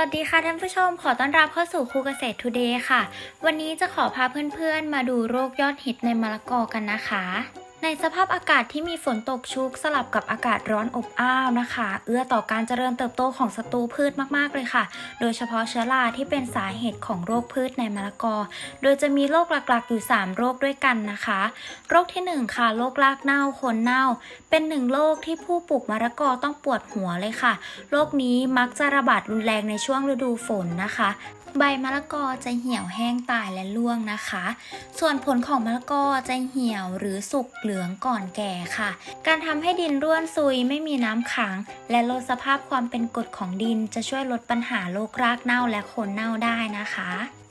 วัสดีค่ะท่านผู้ชมขอต้อนรับเข้าสู่ครูเกษตรทูเดย์ค่ะ วันนี้จะขอพาเพื่อนๆ มาดูโรคยอดฮิตในมะละกอกันนะคะ ในสภาพอากาศที่มีฝนตกชุกสลับกับอากาศร้อนอบอ้าวนะคะ เอื้อต่อการเจริญเติบโตของศัตรูพืชมากๆเลยค่ะ โดยเฉพาะเชื้อราที่เป็นสาเหตุของโรคพืชในมะละกอ โดยจะมีโรคหลักๆอยู่ 3 โรคด้วยกันนะคะ โรคที่ 1 ค่ะ โรครากเน่าคนเน่า เป็นหนึ่งโรคที่ผู้ปลูกมะละกอต้องปวดหัวเลยค่ะ โรคนี้มักจะระบาดรุนแรงในช่วงฤดูฝนนะคะ ใบมะละกอจะเหี่ยวแห้งตายและร่วงนะคะ ส่วนผลของมะละกอจะเหี่ยวหรือสุกเหลืองก่อนแก่ค่ะ การทำให้ดินร่วนซุยไม่มีน้ำขัง และลดสภาพความเป็นกรดของดินจะช่วยลดปัญหาโรครากเน่าและโคนเน่าได้นะคะ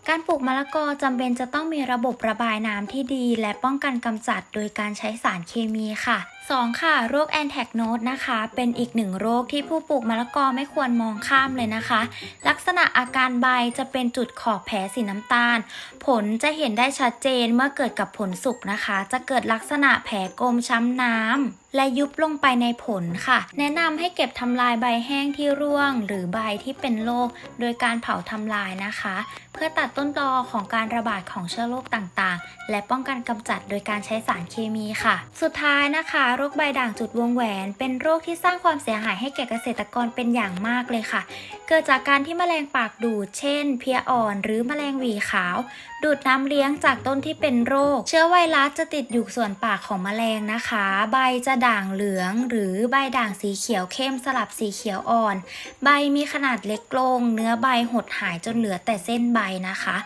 การปลูกมะละกอจำเป็นจะต้องมีระบบระบายน้ำที่ดี และป้องกันกำจัดโดยการใช้สารเคมีค่ะ 2. ค่ะ โรคแอนแทกโนดนะคะ เป็นอีกหนึ่งโรคที่ผู้ปลูกมะละกอไม่ควรมองข้ามเลยนะคะ ลักษณะอาการใบจะเป็นจุดขอบแผลสีน้ำตาล ผลจะเห็นได้ชัดเจนเมื่อเกิดกับผลสุกนะคะ จะเกิดลักษณะแผลกลมช้ำน้ำและยุบลงไปในผลค่ะ แนะนำให้เก็บทำลายใบแห้งที่ร่วง หรือใบที่เป็นโรคโดยการเผาทำลายนะคะ เพื่อตัดต้นตอของการระบาดของเชื้อโรคต่างๆ และป้องกันกำจัดโดยการใช้สารเคมีค่ะ สุดท้ายนะคะโรคใบด่างจุดวงแหวน เป็นโรคที่สร้างความเสียหายให้แก่เกษตรกรเป็นอย่างมากเลยค่ะ เกิดจากการที่แมลงปากดูด เช่น เพียอ่อน หรือแมลงหวีขาว ดูดน้ำเลี้ยงจากต้นที่เป็นโรค เชื้อไวรัสจะติดอยู่ส่วนปากของแมลงนะคะ ใบจะด่างเหลือง หรือใบด่างสีเขียวเข้มสลับสีเขียวอ่อน ใบมีขนาดเล็กลง เนื้อใบหดหายจนเหลือแต่เส้นใบนะคะ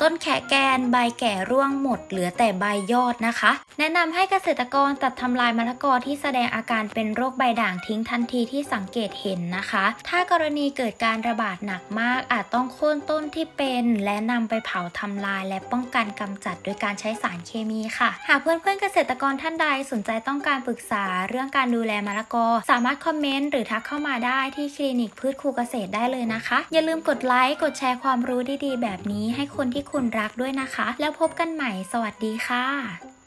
ต้นแขแกนใบแก่ร่วงหมด เหลือแต่ใบยอดนะคะ แนะนำให้เกษตรกรตัดทำลายมะละกอที่แสดงอาการเป็นโรคใบด่างทิ้งทันทีที่สังเกตเห็นนะคะ ถ้ากรณีเกิดการระบาดหนักมาก อาจต้องโค่นต้นที่เป็น และนำไปเผาทำลายและป้องกันกำจัดโดยการใช้สารเคมีค่ะ หากเพื่อนๆเกษตรกรท่านใดสนใจต้องการปรึกษาเรื่องการดูแลมะละกอ สามารถคอมเมนต์หรือทักเข้ามาได้ที่คลินิกพืชครูเกษตรได้เลยนะคะ อย่าลืมกดไลค์กดแชร์ความรู้ดีๆ แบบนี้ให้คนที่คุณรักด้วยนะคะ แล้วพบกันใหม่ สวัสดีค่ะ